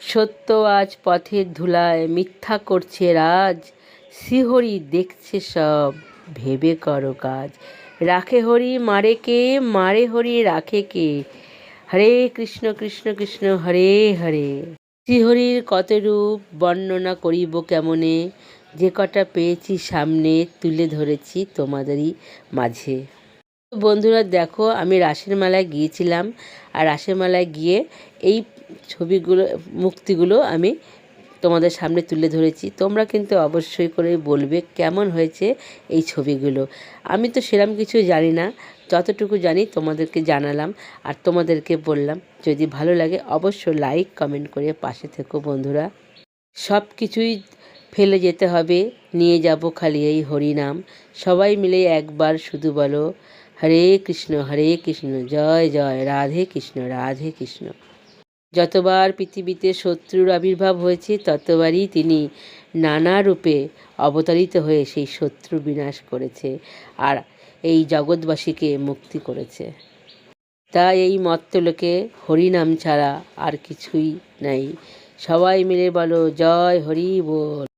সত্য আজ পথের ধুলায়, মিথ্যা করছে রাজ। শ্রীহরি দেখছে সব, ভেবে করো কাজ। রাখে হরি মারে কে, মারে হরি রাখে কে? হরে কৃষ্ণ কৃষ্ণ কৃষ্ণ, হরে হরে। শ্রীহরির কত রূপ বর্ণনা করিব কেমনে? যে কটা পেয়েছি সামনে, তুলে ধরেছি তোমাদেরই মাঝে। বন্ধুরা, দেখো, আমি রাসের মেলায় গিয়েছিলাম। আর রাসের মেলায় গিয়ে এই ছবিগুলো, মুক্তিগুলো আমি তোমাদের সামনে তুলে ধরেছি। তোমরা কিন্তু অবশ্যই করে বলবে কেমন হয়েছে এই ছবিগুলো। আমি তো সেরম কিছু জানি না, যতটুকু জানি তোমাদেরকে জানালাম আর তোমাদেরকে বললাম। যদি ভালো লাগে অবশ্য লাইক কমেন্ট করে পাশে থেকো বন্ধুরা। সব কিছুই ফেলে যেতে হবে, নিয়ে যাব খালি এই হরিনাম। সবাই মিলে একবার শুধু বলো, হরে কৃষ্ণ হরে কৃষ্ণ, জয় জয়, রাধে কৃষ্ণ রাধে কৃষ্ণ। যতবার পৃথিবীতে শত্রুর আবির্ভাব হয়েছে, ততবারই তিনি নানা রূপে অবতারিত হয়ে সেই শত্রু বিনাশ করেছে আর এই জগৎবাসীকে মুক্তি করেছে। তা এই মত্তলোকে হরিনাম ছাড়া আর কিছুই নাই। সবাই মিলে বলো, জয় হরি বল।